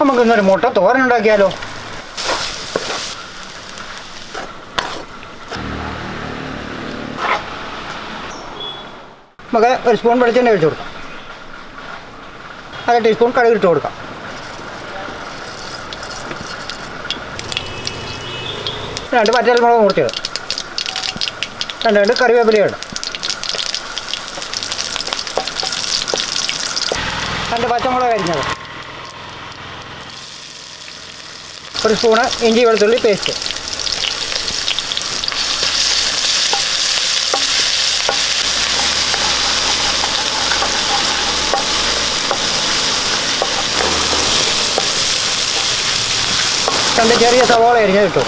നമുക്ക് ഇന്നൊരു മുട്ട തോരൻ ഉണ്ടാക്കിയാലോ? നമുക്ക് ഒരു സ്പൂൺ വെളിച്ചെണ്ണ ഒഴിച്ചു കൊടുക്കാം. അര ടീസ്പൂൺ കടുക് ഇട്ട് കൊടുക്കാം. രണ്ട് പച്ചമുളക് മുറിച്ചത് രണ്ട് രണ്ട് കറിവേപ്പില ഇടാം. രണ്ട് പച്ചമുളക് അരിഞ്ഞത്. ഒരു സ്പൂണ് ഇഞ്ചി വെളുത്തുള്ളി പേസ്റ്റ്. രണ്ട് ചെറിയ സവാള അരിഞ്ഞത് ഇട്ടു.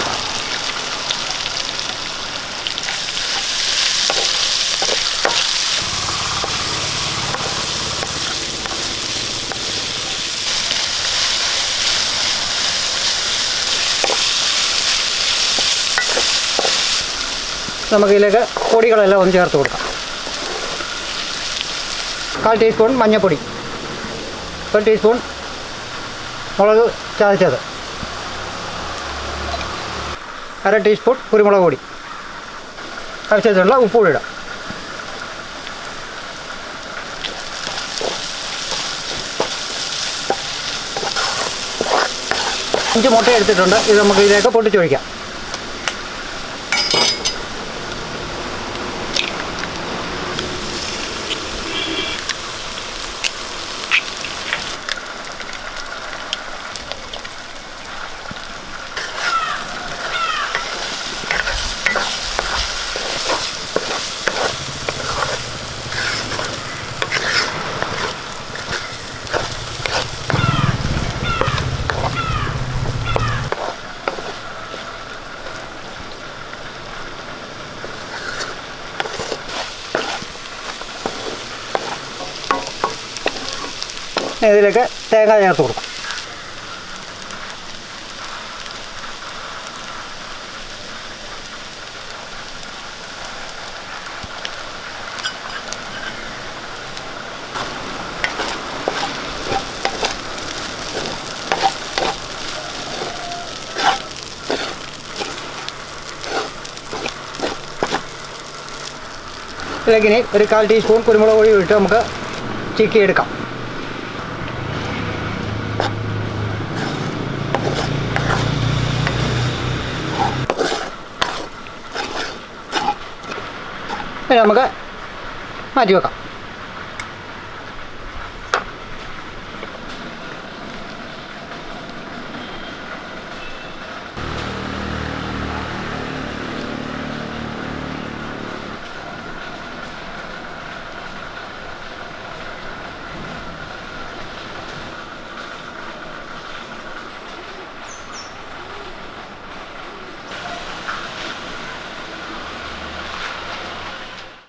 നമുക്കിതിലേക്ക് പൊടികളെല്ലാം ഒന്ന് ചേർത്ത് കൊടുക്കാം. കാൽ ടീസ്പൂൺ മഞ്ഞൾപ്പൊടി ഒരു ടീസ്പൂൺ മുളക് ചതച്ചത്. അര ടീസ്പൂൺ കുരുമുളക് പൊടി. ആവശ്യത്തിനുള്ള ഉപ്പ് കൂടി ഇടാം. അഞ്ച് മുട്ട എടുത്തിട്ടുണ്ട്. ഇത് നമുക്ക് ഇതിലേക്ക് പൊട്ടിച്ചൊഴിക്കാം. ഇതിലേക്ക് തേങ്ങ ചേർത്ത് കൊടുക്കും. ഇതിലേക്ക് ഇനി ഒരു കാൽ ടീസ്പൂൺ കുരുമുളക് പൊടി ഇട്ട് നമുക്ക് ചിക്കി എടുക്കാം നമുക്ക് മാറ്റി വെക്കാം